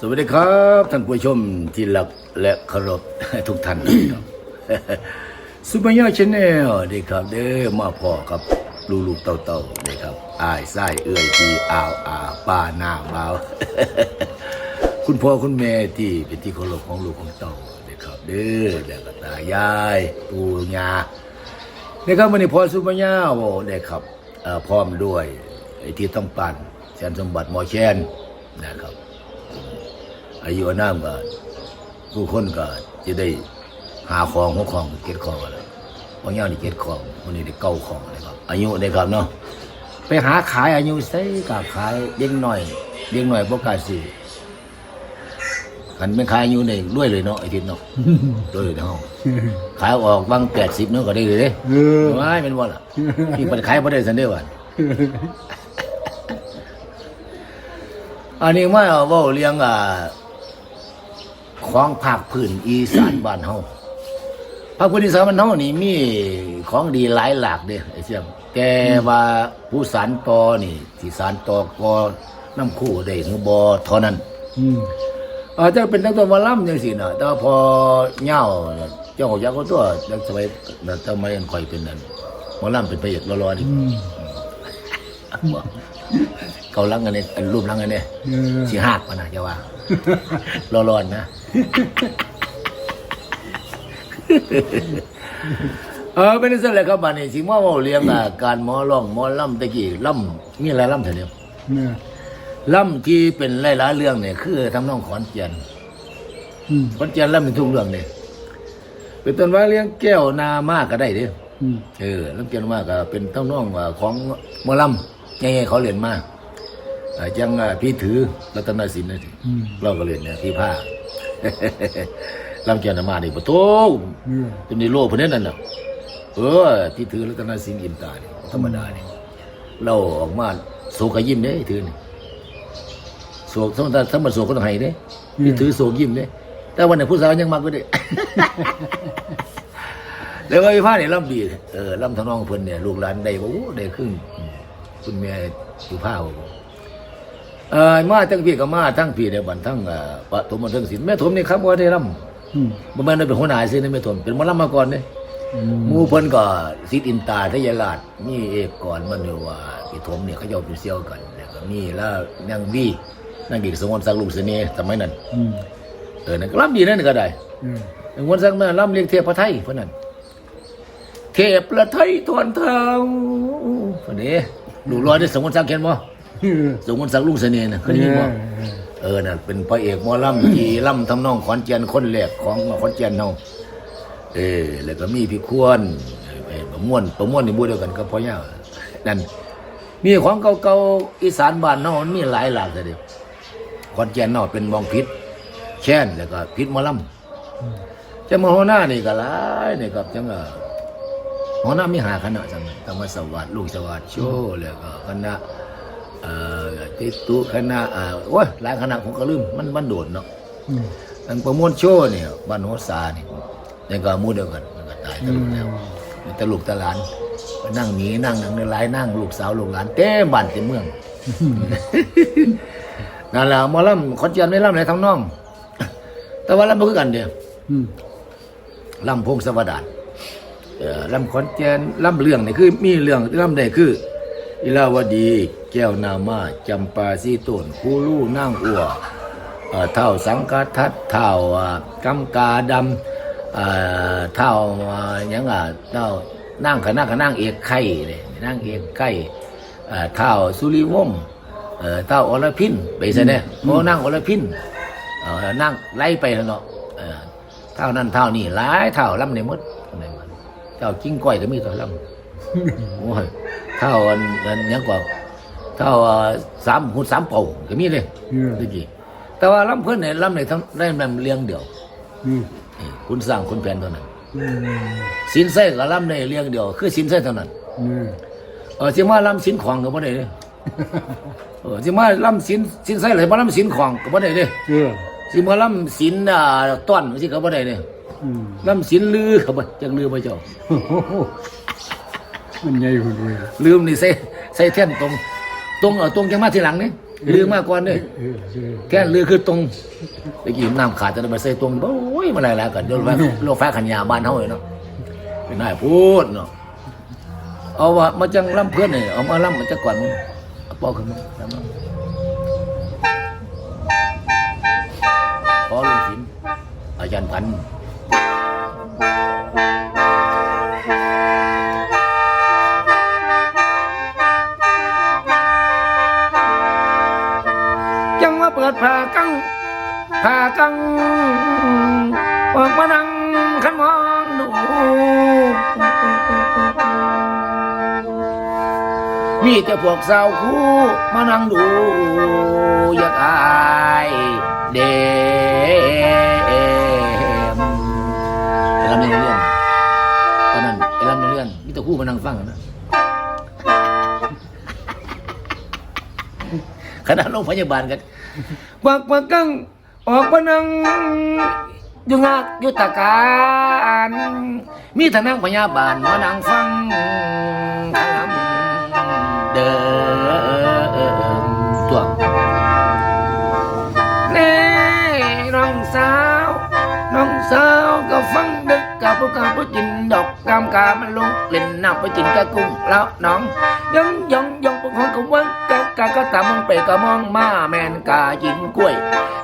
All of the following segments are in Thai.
สวัสดีครับท่านผู้ชมที่รักและเคารพทุกท่านครับซูเปอร์ยอชแนลดีครับ เด้อมาพ่อครับลูลูกเต่าเต่าๆดีครับอายไส้เอื้อยทีอ้าวอาป้าหน้าเบาคุณพ่อคุณแม่ที่เป็นที่เคารพของลูกของเต่าดีครับ เด้อแล้วก็ตายายปู่ย่านะครับวันนี้พ่อซูเปอร์ยาโอ้ได้ครับพร้อมด้วยไอ้ที่ต้องปั่นแสนสมบัติหมอแชนนะครับ อายุอานามก็ผู้คนก็จะได้หาของหัวของเก็ดของอะไรบางอย่างนี่เก็ดของคนนี้ได้เก้าของนะครับ อายุได้ครับเนาะไปหาขายอายุใส่กับขายเด็กหน่อยเด็กหน่อยบ่กล้าซื้อคันไม่ขายอายุได้รวยเลยเนาะไอ้ทิศเนาะรวยเลยเนาะขายออกบางแปดสิบเนาะก็ได้เลยเด้เออไม่เป็นว่าล่ะที่มันขายบ่ได้สันเด้อวันอันนี้ว่าเว่าเลี้ยงอ่า ของภาคพื้นอีสานบ้านเฮาภาคพื้นอีสานบ้านเฮานี่มีของดีหลายหลากเด้ไอ้เสี่ยมแต่ว่าผู้สานต่อนี่ที่สานต่อก็น้ำคู่ได้หรือบ่เท่านั้นอืมอาจจะเป็นตั้งแต่วาล่ำจังซี่น่ะแต่ว่าพอเหย้าเจ้าของยักษ์ก็ตัวจังสมัยนั้นทำไมยังค่อยเป็นนั่นหมอล่ำเป็นพระเอกรอๆนี่อืมบ่เกาลังกันเนี่ยอันรูปลังกันเนี่ยเออสิหักปะนะจะว่าร้อนๆนะ เออเป็นสิ่งแหละครับบ้านนี้สิมาเว่าเลี้ยงอะการหมอร้องหมอล่ำตะกี้ล่ำมีอะไรล่ำเถอะเดียวเนี่ยล่ำที่เป็นหลายๆเรื่องเนี่ยคือทำนองขอนแก่นอืมขอนแก่นล่ำเป็นทุกเรื่องเนี่ยเป็นต้นว่าเลี้ยงแก้วนามาก็ได้เด้ออืมเออล่ำแก้วนามาก็เป็นทำนองว่าของหมอล่ำยังไงเขาเรียนมาอ่าจังอะพี่ถือรัตนศิลป์นะสิอืมเราก็เรียนเนี่ยพี่ผ้า ลำเกียรติมาดิปะโตเนี่ยจนในโลกพวกนี้นั่นน่ะเออ ที่ถือรัตนสิงห์อินตาเนี่ยธรรมดาเนี่ยเราออกมาโศกยิ้มเนี่ยถือนี่โศกสมมติถ้ามันโศกก็ต้องให้เนี่ยที่ถือโศกยิ้มเนี่ยแต่วันไหนผู้สาวยังมักก็ได้แล้วก็พี่ผ้าเนี่ยลำดีเออลำทำนองเพิ่นเนี่ยลูกหลานได้บ่โอ้ได้ครึ่งอืมคุณแม่อยู่ผ้าบ่ เออมาทั้งพี่ก็มาทั้งพี่ในบันทั้งเอ่อปฐมบันเทิงศิลป์แม่ถมนี่ครับว่าได้ลำอืมบ่แม่นได้เป็นหัวหน้าซินี่แม่ถมเป็นหมอลำมาก่อนเด้อืมหมู่เพิ่นก็สิทธิ์อินตาทยราชมีเอกก่อนมันอยู่ว่าพี่ถมเนี่ยเขาเจ้าเป็นเซี่ยวกันแล้วก็มีแล้วนางวีนางเอกสงวนสักดิ์ลูกเสน่ห์สมัยนั้นอืมเออนั่นก็ลำดีนั่นก็ได้เออสงวนสักดิ์แม่ลำเรียกเทพพระไทยเพิ่นนั้นเทพพระไทยทวนเท้าเพิ่นนี้ลูกร้อยได้สงวนสักดิ์เห็นบ่เออ สงวนสักดิ์ลูกเสน่ห์น่ะเคยได้ยินบ่เออนั่นเป็นพระเอกหมอลำที่ลำทำนองขอนแก่นคนแรกของขอนแก่นเฮาเออแล้วก็มีพี่ควรเออประมวลประมวลนี่บูเดียวกันก็พ่อย่านั่นมีของเก่าๆอีสานบ้านเฮามันมีหลายหลากแต่เดียวขอนแก่นเฮาเป็นมองพิษแช่นแล้วก็พิษหมอลำจะมาหัวหน้านี่ก็หลายนี่ครับจังว่าหัวหน้ามีหาคณะจังธรรมสวัสดิ์ลูกสวัสดิ์โชแล้วก็คณะเอ่อ ติตุคณะอ่าโอ้ยหลายคณะผมก็ลืมมันมันโดดเนาะอืมตั้งประมวลโชว์เนี่ยบ้านโหสานี่นี่ก็หมู่เดียวกันมันก็ตายตะลุกแล้วมีแตลูกตะหลานก็นั่งหนีนั่งหนังในหลายนั่งลูกสาวลูกหลานเต็มบ้านเต็มเมืองนั่นแหละหมอลำขอนแก่นไม่ลำไหนทั้งน้อง แต่ว่าลำบ่คือกันเดียวอืมลำพงศวดานเอ่อลำขอนแก่นลำเรื่องนี่คือ มีเรื่องที่ลำใดคือ อิลาวดี แก้วนามาจำปาสีต้นคูลู่นางอัวเอ่อเท่าสังกัทัดเท่าอ่ากำกาดำเอ่อเท่าอ่าหยังอะเท่านั่งขนั่งขนั่งเอกไข่เลยนั่งเอกไข่เอ่อเท่าสุริวงศ์เอ่อเท่าอรพินไปซะเนี่ยโอ้นั่งอรพินเอ่อนั่งไล่ไปแล้วเนาะเอ่อเท่านั้นเท่านี้หลายเท่าลำในมดในมันเท่ากิ้งก้อยก็มีตัวลำโอ้ย เท่าอันอันหยังกว่าเท่าอ่าสามหุ่นสามเป่าก็มีเลยเออตะกี้แต่ว่าลำเพื่อนเนี่ยลำในทั้งได้ลำเลี้ยงเดียวอืมนี่คุณสร้างคุณแผนเท่านั้นอืมสินไส้กับลำในเลี้ยงเดียว คือสินไส้เท่านั้นเออเออสิมาลำสินของก็บ่ได้เลยเออสิมาลำสินสินไส้เลยมาลำสินของก็บ่ได้เลยเออสิมาลำสินอ่าต้อนสิก็บ่ได้เลยอืมลำสินลือเขาบ่จังลือบ่เจ้าโอ้โห มันใหญ่หุ่นเลยลืมนี่ใส่ใส่แท่นตรง ตรงเออตรงจังมาทีหลังนี่ลือมากกว่าเด้เออเออแค่ลือคือตรงตะกี้น้ำขาดจะได้มาใส่ตรงโอ้ยมาอะไรแล้วกันโดนฟ้าโลกฟ้าขันยาบ้านเฮาเลยเนาะเป็นนายพูดเนาะเอาว่ามาจังล่ำเพื่อนเนี่ยเอามาล่ำมันจะก่อนมึงเอาปอกขึ้นมาล่ำมาพอลุงศิลป์อาจารย์พันธุ์ กัง ออกมานั่งขันมองดูมีแต่พวกสาวคู่มานั่งดู อยากอายเดมไอ้ลำเลียงเรื่องตอนนั้นไอ้ลำเลียงเรื่องมีแต่คู่มานั่งฟังนะขณะโรงพยาบาลกันกวักกวักกัง ออกมานั่งอยู่งากอยู่ตะการมีทนางพยาบาลมานั่งฟังทางเดิมตัวเน่น้องสาว น้องสาวก็ฟังดึกกับพวกกาผู้จินดอกกามกามันลงเล่นน้ำไปจินกะกุ้งแล้วน้องยองยองยองพวกคนก็วัน กะกะก็ตามมึงไปก็มองมาแมนกากินกล้วย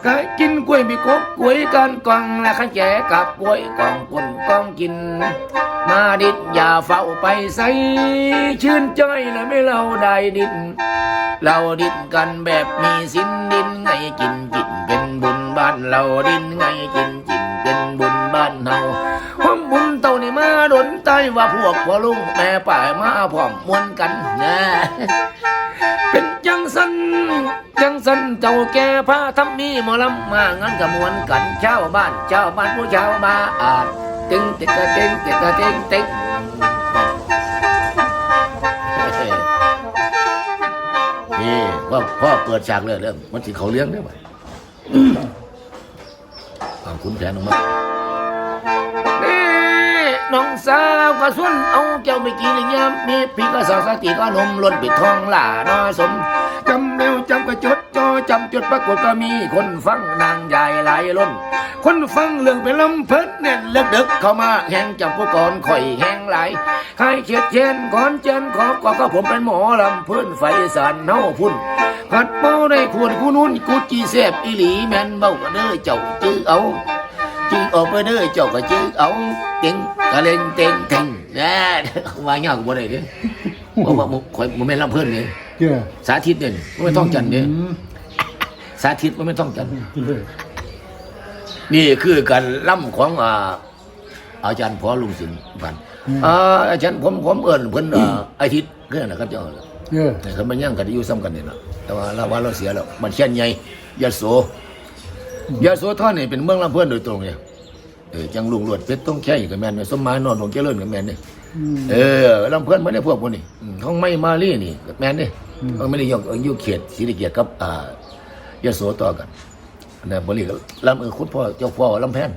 กากินกล้วยมีกบกล้วยกันกองและขันแจกับกล้วยกองกุนกองกิน มาดิดอย่าเฝ้าไปใส่ชื่นใจและไม่เราได้ดินเราดินกันแบบมีสินดินไงกินกินเป็นบุญบ้านเราดินไงกินกินเป็นบุญบ้านเฮาความบุญเต่านี่มาดนใจว่าพวกพ่อลุงแม่ป่ายมาพร้อมมวนกันนะเป็น จังสันเจ้าแก่พาทำมีหมอลำมางั้นกับมวนกันชาวบ้านชาวบ้านผู้ชาวมาอาจตึงตึกกะตึงตึกกะตึงตึกนี่ว่าพ่อเปิดฉากเลยเรื่องมันสิเขาเลี้ยงได้ไหมฟังคุณแผนออกมา น้องสาวก็ส่วนเอาเจ้าไปกินยามมีพี่ก็สาวสติก็นมล้นปิดทองหล่านอสมจำเร็วจำก็จดจอจำจดปรากฏก็มีคนฟังนางใหญ่หลายล้น คนฟังเรื่องเป็นลำเพิดเน่นเลิกดึกเข้ามาแห่งจำผู้ก่อนข่อยแห่งหลายใครเฉียดเชนก่อนเจนขอก็ก็ผมเป็นหมอลำเพื่อนไฟสานเฮาพุ่นขัดเมาได้ควรกูนู้นกูจีเสบอีหลีแมนเบ้าก็เด้อเจ้าจื้อเอาจื้อออกไปเด้อ เจ้าก็จื้อเอาเต็งกะเล่งเต็งเต็งนะว่ายากบ่ได้เด้เพราะว่าบ่ข่อยบ่แม่นลำเพิ่นนี่เจ้าสาธิตเด้นี่บ่แม่นท่องจันทร์เด้อืมสาธิตบ่แม่นท่องจันทร์เจ้านี่คือการล่ำของอ่าอาจารย์พอลุงศิลป์พันธุ์อ่าอาจารย์ผมผมเอิ้นเพิ่นอ่าอาทิตย์คือนั่นนะครับเจ้าเจ้าเนี่ยเขามันย่างกันอยู่ซ้ำกันนี่แหละแต่ว่าเราว่าเราเสียแล้วมันเช่นใหญ่ยโสยโสท่อนนี่เป็นเมืองลำเพื่อนโดยตรงเนี่ย เออจังลุงลวดเพชรต้องแค่อยู่กับแม่นเนี่ยสมหมายนอนของเจริญกับแม่นเนี่ยอืมเออลำเพื่อนไม่ได้พวกพวกนี้อืมเขาไม่มาลี่นี่กับแม่นเนี่ยอืมเขาไม่ได้ยกอยู่เขตศรีสะเกียรติกับอ่ายโสต่อกันอันนะบริกับลำเออคุณพ่อเจ้าพ่อลำแพน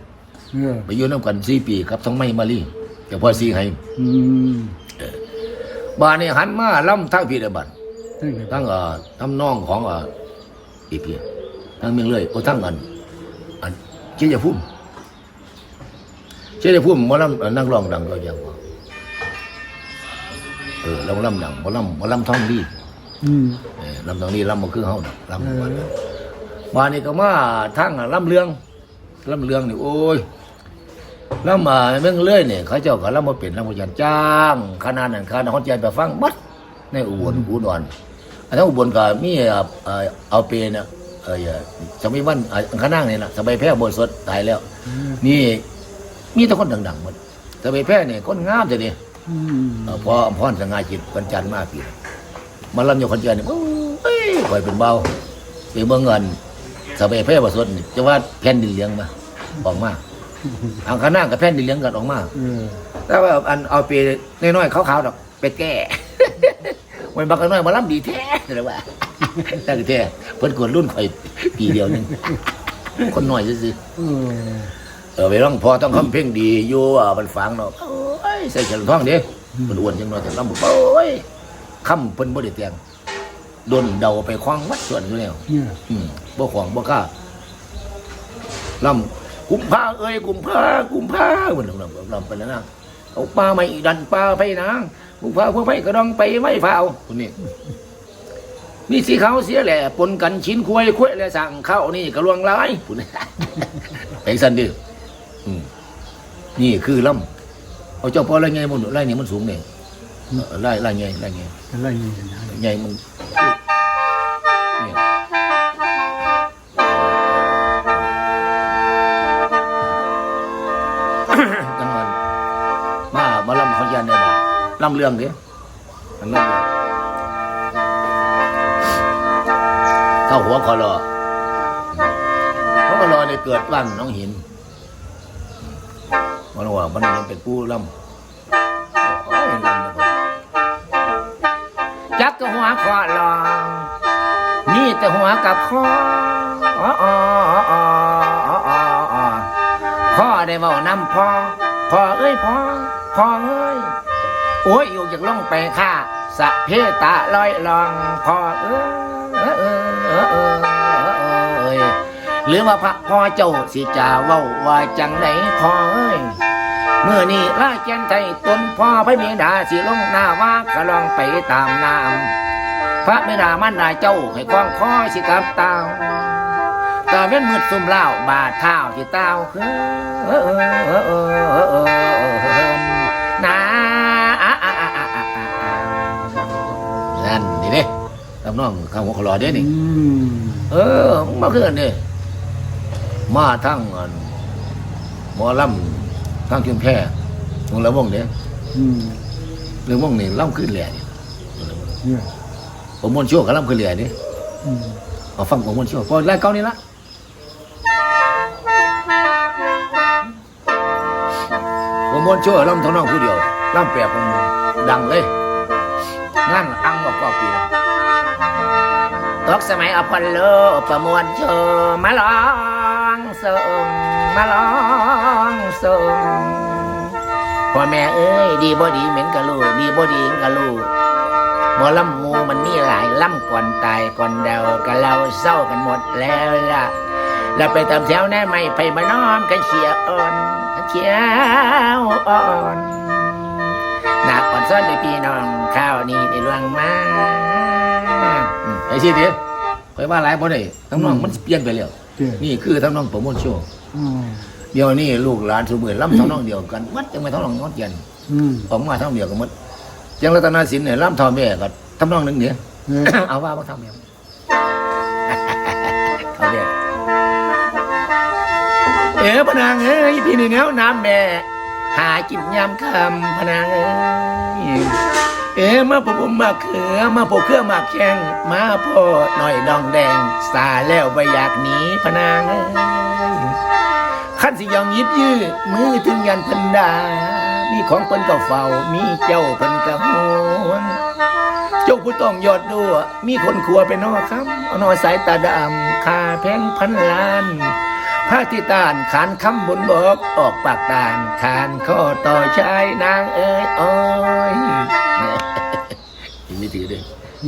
เจ้าไปอยู่น้ำกันสี่ปีครับทั้งไม่มาลี่เจ้าพ่อซีให้อืมบ้านนี่หันมาลำทั้งพี่เดบันนั่นแหละทั้งเอ่อทำน้องของเอ่ออีเพียทั้งเมืองเลยโอ้ทั้งอันอันเชียพุ่ม เชียพุ่มหมอลำเอ่อนักร้องดังก็ยังว่าเออเราลำดังหมอลำหมอลำท่องดีอืมเออลำท่องดีลำมาคือเฮาน่ะลำมาวันนั้นมานี่ก็มาทั้งลำเรืองลำเรืองนี่โอ้ยลำมาเมืองเลยเนี่ยเขาเจ้าก็ลำมาเป็นลำมาจันจ้างขนาดนั้นขนาดคนใจไปฟังบัดในอุบลอุดรอันนั้นอุบลก็มีเอ่อเอ่อเอาเปนะเออสมัยวันอ่าข้างหน้านี่นะสมัยแพร่บนสดตายแล้ว นี่ มีแต่คนดังๆหมดสมัยแพร่เนี่ยคนงามจะนี่อืมเอ่อพออำพรสง่าจิตวันจันทร์มาปีมาลำอยู่คนเจนนี่โอ้ยคอยเป็นเบาไปเบิ่งเงินสมัยแพร่บนสดนี่จะว่าแผ่นดินเลี้ยงมาออกมาอังข้างหน้ากับแผ่นดินเลี้ยงกันออกมาเออแต่ว่าอันเอาเปน้อยๆขาวๆดอกไปแก้มันบักกันน้อยมาล้ำดีแท้เลยว่าตั้งแท้เพิ่นกดรุ่นข่อยปีเดียวหนึงคนน้อยซื่อ เออๆเออไปร้องพอต้องคำเพลงดีอยู่อะมันฟังเนาะโอ้ยใส่ฉลองทองเด้มันอ้วนจังเนาะแต่ลำบอกโอ้ยคำเพิ่นบ่ได้แต่งดนเดาไปคว้างวัดส่วนอยู่แล้วเนี่ยอืมบ่ขวางบ่กล้าลำกุมภาเอ้ยกุมภากุมภาเหมือนลำลำไปแล้วนะเอาปลาไม่ดันปลาไปนะกุมภาพวกไปกระดองไปไม่เฝ้าคนนี้มีสีขาวเสียแหละปนกันชิ้นคุยคุยและสั่งเข้านี่กระลวงร้ายคนนี้ไปสันดิอืม นี่คือลำเอาเจ้าพ่อไรไงมันไรนี่มันสูงเนี่ยไล่ไล่ไงไล่ไงอะไรอย่างเงี้ยนะใหญ่มันนี่จังหวันมามาลำขอนแก่นเนี่ยบ่ลำเรื่องดิมันลำเรื่องถ้าหัวคอรอเขาก็รอในเกิดบ้านน้องหิน มันว่ามันมันเป็นผู้ลำโอ้ยลำนะบ่จักก็หัวคอลองนี่แต่หัวกับคออ๋ออ๋ออ๋ออ๋ออ๋อพ่อได้เว้านำพ่อพ่อเอ้ยพ่อพ่อเอ้ยโอ้ยอยู่อยากลงไปฆ่าสะเพตาลอยลองพ่อเอ้ยเอ้ยเอ้ยเอ้ยเอ้ยหรือว่าพระพ่อเจ้าสิจาเว้าว่าจังไหนพ่อเอ้ย เมื่อนี้ลาแกนไทยตนพ่อพระเมดาสิลงหน้าว่ากะลองไปตามน้ำพระเมดามันดาเจ้าให้กองคอสิกับเตาตาเว้นมืดซุ่มเล่าบาดเท้าที่เต้าคือเออเออเออเออเออเออเออนาอะอะอะอะอะอะนั่นนี่เด้ทำน้องข้างหัวขลอเด้นี่อืมเออมาคือกันนี่มาทั้งอันหมอลำ ทั้งชุมแพวงละวงเด้อืมเรื่องวงนี่ล่ำขึ้นแหล่นี่เนี่ยผมมวนชั่วกับล่ำขึ้นแหล่นี่อืมเอาฟังผมมวนชั่วพอไล่เก้านี่ละผมมวนชั่วล่ำเท่าน้องผู้เดียวล่ำแปลกผมดังเลยงานอังกว่าเก้าปีแล้วตกสมัยอพอลโลประมวลโชว์มาลองส่งมาลองส่งพ่อแม่เอ้ยดีบ่ดีเหม็นกะลูดีบ่ดีเหม็นกะลูหมอลำมูมันมีหลายล่ำก่อนตายก่อนเดากันเราเศร้ากันหมดแล้วล่ะแล้วไปตามแถวแน่ไม่ไปมาน้อมกันเชียอ่อนเชียร์อ่อนหนักอ่อนซ้อนในพี่น้องข้าวนี่ในลวงมาไอ้สิเดียคอยว่าหลายบ่ได้ทั้งน้องมันเปลี่ยนไปแล้ว เจ้านี่คือทั้งน้องโปรโมทโชว์อ๋อเดี๋ยวนี้ลูกหลานสมือล่ำทั้งน้องเดียวกันวัดจังไม่ทั้งน้องงอดเย็นอืมออกมาทั้งเดียวกันหมดยังรัตนาสินเนี่ยล่ำทอแม่ก็ทำนองหนึงเนี่ยเนี่ยเอาว่าบ่ทำแม่เอาเด้เอ๋พะนางเอ้ยพี่นี่แนวน้ำแม่หากินยามคำพะนางเอ้ย เอ๋มาปบุมมาเขือมาปกเครื่อมาแข้งมาพ่อหน่อยดองแดง สาแล้วไปอยากหนีพนางขั้นสิยองยิบยื้อมือถึงยันพันดา มีของเพิ่นก็เฝ้า มีเจ้าเพิ่นก็ห่วงเจ้าผู้ต้องยอดดัวมีคนขัวเป็นนอคำเอานอสายตาดำคาแพงพันล้านพระที่ตานขานคำบนบอกออกปากตานขานข้อต่อชายนางเอ้ยอ้ยนี่ถือเดิน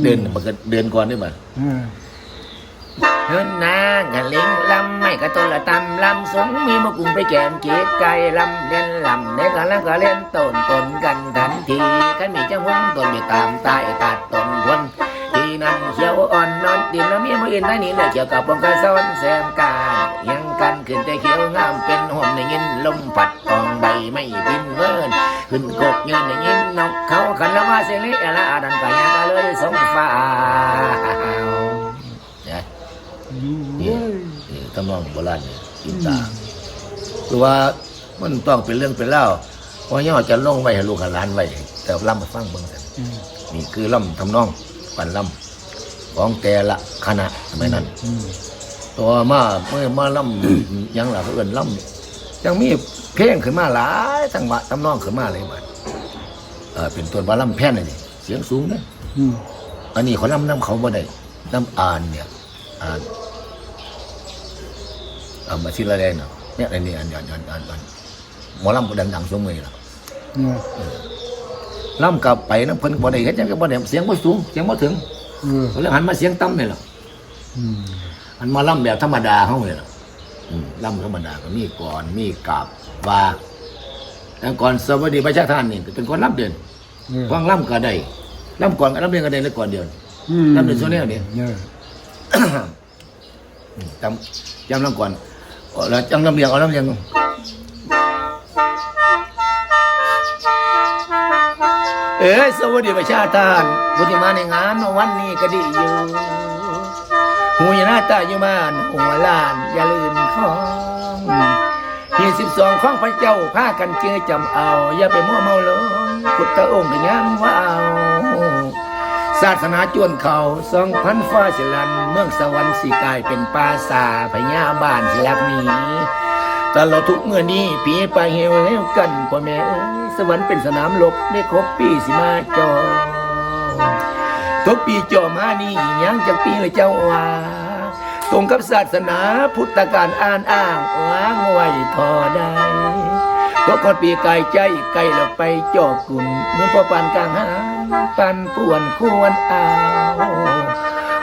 เดินมันก็เดินก่อนได้ไหมอ่าเฮินนางกะลิงลำไม่กระตนละตำลำสงมีมะกุ่งไปแกมเกียไก่ลำเล่นลำในกะลังก็เล่นต้นตนกันทันทีกันมีเจ้าหงตนอยู่ตามใต้ตัดต้นคนที่นั่นเขียวอ่อนนอนดินแล้วมีมืออื่นได้นี่เลยเกี่ยวกับวงการซ้อนแซมการยังกันขึ้นแต่เขียวงามเป็นห่มในยินลมพัดกองใบไม่พินเวิน ขึ้นกกยืนในยินนกเขาขันละว่าเสลิละดันไปยังก็เลยสงฟ้าเนี่ยนี่นี่ทำนองโบราณกินตาคือว่ามันต้องเป็นเรื่องเป็นเล่าวเพราย่อจะลงไว้ให้ลูกหลานไว้แต่ล่ำมาฟังเบิ่งกันนี่คือล่ำทำนองปั่นล่ำของแต่ละคณะสมัยนั้นตัวมาเมื่อมาล่ำยังหลักเอื่นล่ำ ยังมีเพลงขึ้นมาหลายทั้งว่าทำนองขึ้นมาเลยมันเออเป็นตัวว่าล่ำแพ่นเลยนี่เสียงสูงเนี่ยอืมอันนี้เขาล่ำน้ำเขาบ่ได้น้ำอ่านเนี่ยอ่านเอามาทีละแดงเนาะเนี่ยอันนี้อันอันอันอันอันหมอลำดังๆสมัยล่ะเนี่ยล่ำกลับไปน้ำเพิ่นบ่ได้เฮ็ดหยังก็บ่ได้เสียงบ่สูงเสียงบ่ถึงเออก็เลยหันมาเสียงต่ำนี่แหละอืมมันมาล่ำแบบธรรมดาเฮาเลยล่ะอืม ล่ำธรรมดาก็มีก่อนมีกราบว่าแต่ก่อนสวัสดีประชาทานนี่เป็นคนล่ำเด่นเออฟังล่ำก็ได้ล่ำก่อนก็ล่ำเรียนก็ได้แล้วก่อนเดียวอืมทำเป็นโซเนียลนี่เนี่ยอืมจำจำล่ำก่อนเอาแล้วจำล่ำเรียงเอาล่ำเรียงเอ้ยสวัสดีประชาทานผู้ที่มาในงานวันนี้ก็ดีอยู่หูยหน้าตาอยู่บ้านหัวล้าน อย่าลืม ของเฮียสิบสองของพระเจ้าพากันเจอจำเอา อย่าไปมั่วเมาหลงพุทธองค์ก็ยังว่าเอาศาสนาจวนเขาสองพันฟ้าสิลัน เมืองสวรรค์สิกายเป็นป่าสาพญาบ้านสิลักนีตลอดทุกเมื่อนี้ปีไปเหี่ยวแล้วกันพ่อแม่สวรรค์เป็นสนามรบได้ครบปีสิมาจอทุกปีจอมานี่ยังจากปีเลยเจ้าว่า ตรงกับศาสนาพุทธการอ่านอ้างวางไว้ทอได้ก็กอดปีไก่ใจไก่เราไปจอกุ่นเมือพ่อปานกลางหางปันป่วนควรเอา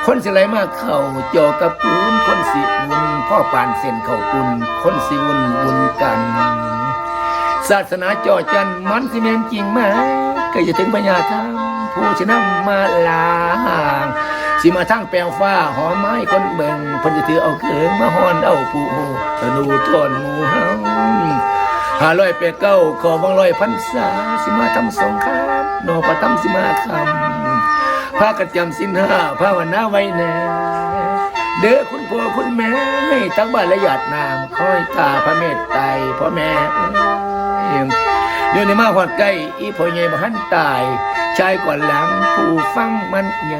คนสิไหลมาเข้าจอกับกุนคนสิบุญพ่อปานเส้นเข้ากุนคนสิวุ่นบุญกัน ศาสนาจอจันมันสิแมนจริงไหมก็จะถึงปัญญาธรรมผู้ชนะมาลาง สิมาทั้งแปลวฟ้าหอมไม้คนเบิ่งเพิ่นจะถือเอาเกิงมาฮ้อนเอาผู้ตะนูทอนหมู่เฮาหาร้อยแปดเก้าขอวังร้อยพันษาสิมาทำสงครามนอประทำสิมาคำพากันจำสินห้าภาวนาไว้แน่เด้อคุณพ่อคุณแม่ให้ทั้งบ้านและญาตินามคอยตาพระเมตไตรพ่อแม่เองเดี๋ยวนี้มาหอดใกล้อีพ่อใหญ่บ้านตาย ชายก่อนหลังผู้ฟังมันเย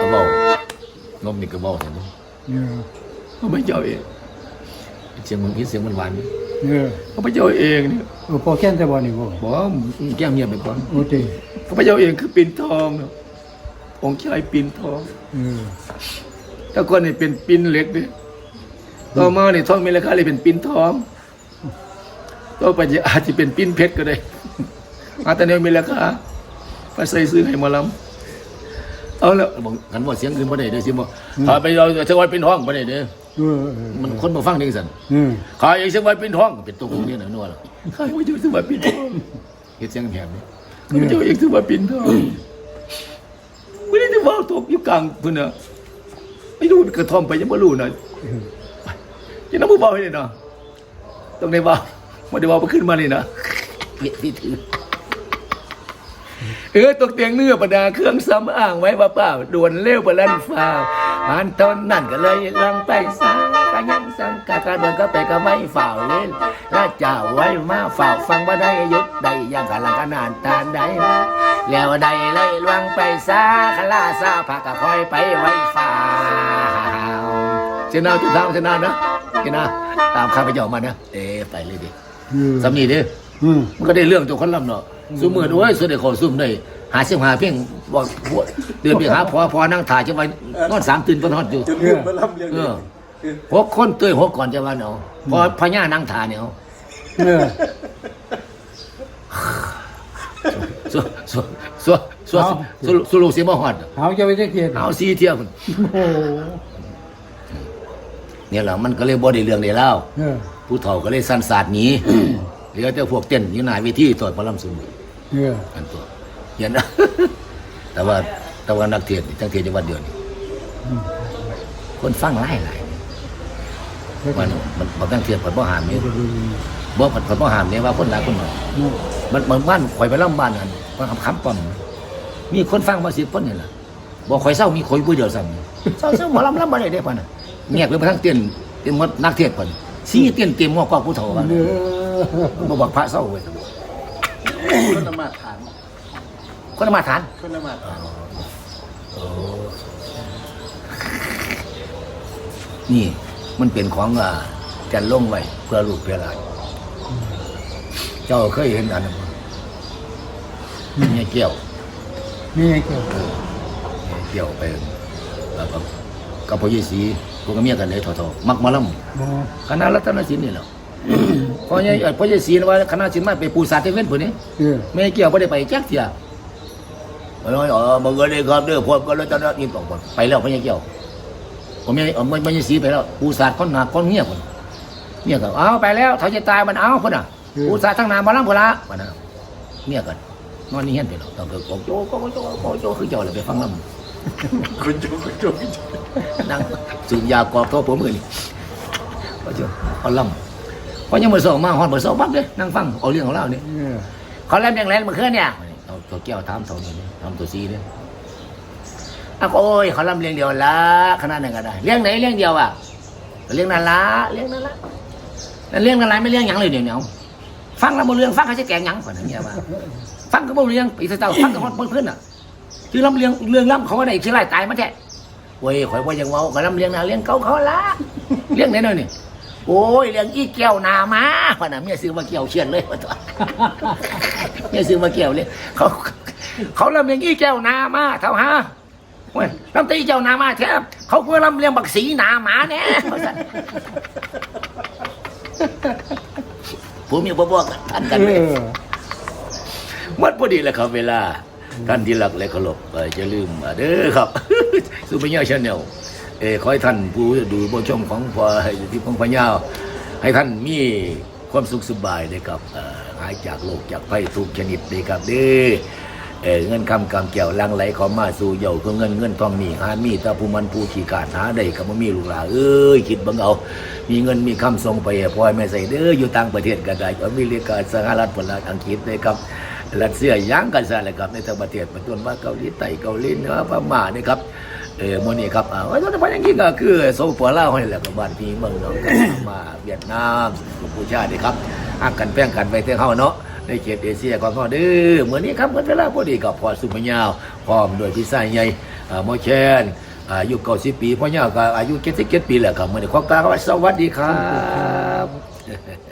ก็บอกนมนี่ก็บอกเห็นไหมเนี่ยเขาไม่เจ้าเองเสียงมันพิเสียงมันหวานเนี่ยเขาไม่เจ้าเองเนี่ยพอแค่นแต่บ่นี่บ่บอกว่าแก้มเงียบไปก่อนโอเคเข้าพเจ้าเองคือปิ่นทองเนอะองค์ชายปิ่นทองเออถ้าคนนี่เป็นปิ่นเหล็กเนี่ยต่อมาเนี่ยทองมีราคาเลยเป็นปิ่นทอง ต่อไปจะอาจจะเป็นปิ่นเพชรก็ได้อาแต่เนี่ยมีราคาไปใส่ซื้อให้หมาลำเอาแล้วบอกกันว่าเสียงอื่นบ่ได้เด้อสิบ่ขายไปเราเสียงไว้เป็นทองบ่ได้เด้อเออเออมันคนบ่ฟังนี่สั่นเออขายเสียงไว้เป็นทองก็เป็นตัวของนี่น่ะนัวล่ะขายไว้อยู่เสียงไว้เป็นทองเฮ็ดเสียงแหบนี่ข้าพเจ้าเองถือว่าเป็นทองไม่ได้จะว่าตกอยู่กลางพุ่นน่ะไม่รู้กระท่อมไปยังไม่รู้นะไปยังน้ำผู้เบาให้เลยเนาะต้องได้เบา ม่ได้เบาไปขึ้นมาเลยนะเกียที่ถือเออตกเตียงเนื้อประดาเครื่องซ้ำอ่างไว้ว่าปล่าด่วนเร็วประลันฟ้าวผ่านตอนนั่นก็เลยลังไปสายกายังสังกากาดวนก็ไปก็ไม่ฝ่าเล่นราเจ้าไว้มาฝ่าฟังบ่าได้ยุดใดยังกะลังกะนานตานใดแล้วใดเลยลวงไปซาคลาซาพากะคอยไปไว้ฝ่าเจนาทุกทางเจนานะเจนาตามข้าพเจ้ามานะเอ๊ไปเลยดิ สำนีดิเออมันก็ได้เรื่องตัวคนลำเนาะซุมือด้วยสุดเด็กขอซุ่มได้หาเสียงหาเพียงบอกพวกเดินไปหาพอพอนั่งถ่ายจะไปนอนสามตื่นก็นอนอยู่จนลืมมาล่ำเรียงเอเลยอหกคนเตยหกก่อนจะว่าเนาะพอพญานั่งถ่ายเนี่ยเอาเออสัวสัวสัวสัวสัวสัวลูกเสียบ่ฮอดเอาจะไปจักเกียรติเอาซีเที่ยวพุ่นโอ้โหเนี่ยแหละมันก็เลยบ่ได้เรื่องได้เล่าวเออ ผู้เฒ่าก็เลยสั้นศาสตร์หนีเหลือแต่พวกเต้นอยู่หน้าเวทีตอดพระลำสุนเอออันตัวเห็นนะแต่ว่าแต่ว่านักเทศน์นี่จังเทศน์จังหวัดเดียวนี่คนฟังหลายหลายแล้วก็มันมันบ่ตั้งเทศน์เพิ่นบ่หามนี่บ่เพิ่นเพิ่นบ่หามนี่ว่าคนหลายคนน้อยเนาะมันมันบ้านข่อยไปลำบ้านกันมันคำคำปั๊มมีคนฟังมา10คนนี่ล่ะบ่ข่อยเศร้ามีข่อยผู้เดียวซ้ำเศร้าเศร้าหมอลำลำบ่ได้เด้ปานน่ะเงียบเลยไปทั้งเต้นเต็มหมดนักเทศน์เพิ่น สีเต้นเต็มหม้อกว่าผู้เฒ่าว่าเออบ่บอกพระเศร้าเว้ยคนละมาตรฐานคนละมาทานคนละมาตรฐานนี่มันเป็นของอ่าจันลงไว้เพื่อลูกเพื่อหลานเจ้าเคยเห็นอันนั้นบ่เนี่ยเกี่ยวนี่ไงเกี่ยวเนี่ยเกี่ยวไปแล้วก็กับพ่อยี่สี พวกกับเมียกันเลยทอๆมักหมาล่บ่ำคณะรัตนศิลป์นี่แหละพอยังเอ่อพอจะสีนะว่าคณะสิมาไปปูสาดเทเว่นพุ่นนี่เออไม่เกี่ยวบ่ได้ไปแจ๊กเที่ยเอ้ยเออบ่เงินเลยครับเด้อพวกก็เลยตอนนั้นนี่ต้องไปแล้วพอยังเกี่ยวผมยังเออมันมันยังสีไปแล้วปูสาดคนหนักคนเงียบพุ่นเนี่ยก็เอาไปแล้วเขาจะตายมันเอาพุ่นน่ะปูสาดทั้งนาบ่ลังพุ่นละพุ่นน่ะเนี่ยกันนอนนี่เห็นไปแล้วต้องเกิดโกโจโกโจโกโจคือเจ้าเลยไปฟังลำ คุณโจคุณโจคุณโจนั่งสูบยากรอบโทษผมมือนี่ก็เจอเอาล่ำเพราะยังมือสองมาหอนมือสองปั๊บเลยนั่งฟังเอาเรื่องของเราเนี่ยเออเขาเล่นอย่างไรเมื่อคืนเนี่ยเอาตัวแก้วถามสองนี่ทำตัวซีเนี่ยอะก็โอ้ยเขาล่ำเลี้ยงเดียวละขนาดไหนก็ได้เลี้ยงไหนเลี้ยงเดียวอะก็เลี้ยงนั่นละเลี้ยงนั่นละนั่นเลี้ยงนั่นไรไม่เลี้ยงหยังเลยเดี๋ยวเนี้ฟังแล้วบ่เรื่องฟังเขาจะแกงหยังก่อนนะเนี่ยว่าฟังก็บ่เรื่องอีสเตาฟังก็บ่เพื่อนอะ คือล่ำเลี้ยงเรื่องล่ำเขาว่าได้คือไล่ตายมาแท้โอ้ยข่อยว่ายังเว้าข่อยลำเลี้ยงนาเลี้ยงเก่าเขาละเลี้ยงไหนหน่อยนี่โอ้ยเลี้ยงอีแก้วนามาพ่ะน่ะเมียซื้อมาเกี่ยวเชียนเลยว่าตัวเมียซื้อมาเกี่ยวเลยเขาเขาลำเลี้ยงอีแก้วนามาเท่าฮะโอ้ยลำตีเจ้านามาแท้เขาเพื่อลำเลี้ยงบักสีนาหมาแน่ว่าซั่นผมมีบ่บอกท่านกันเอเลยอหมดพอดีแล้วครับเวลา ท่านที่รักและเคารพจะลืมเด้อครับซูเปอร์เนียชาแนลเออขอให้ท่านผู้ดูผู้ชมของพอที่พงพญาให้ท่านมีความสุขสบายเลยครับหายจากโรคจากภัยทุกชนิดเลยครับเด้อเออเงินคำกำเกี่ยวลังไหลขอมาสู่เหย่าก็เงินเงินทองมีหามีตาผู้มันผู้ขี้การหาได้ก็บ่มีลูกหลานเอ้ยคิดบังเอา มีเงินมีคำส่งไปให้พ่อให้แม่ใส่เด้ออยู่ต่างประเทศก็ได้อเมริกาสหรัฐฝรั่งอังกฤษเลยครับ รัสเซียยังกันซะเลยครับในต่างประเทศเป็นต้นว่าเกาหลีใต้เกาหลีเหนือพม่านี่ครับเออโมนี่ครับอ่าว่าแต่ว่าอย่างนี้ก็คือโซฟาลาวนี่แหละกับบ้านพี่เมืองเรากันมาเวียดนามกัมพูชานี่ครับฮักกันแป้งกันไปเท่าเฮาเนาะในเขตเอเชียของเฮาเด้อมื้อนนี้ครับหมดเวลาพอดีกับพอสุมยาวพร้อมด้วยพี่ชายใหญ่อ่าหมอแคนอายุ90ปีพ่อยาวก็อายุ77ปีแหล้วครับเมื้อนี้ขอกล่าวว่าสวัสดีครับ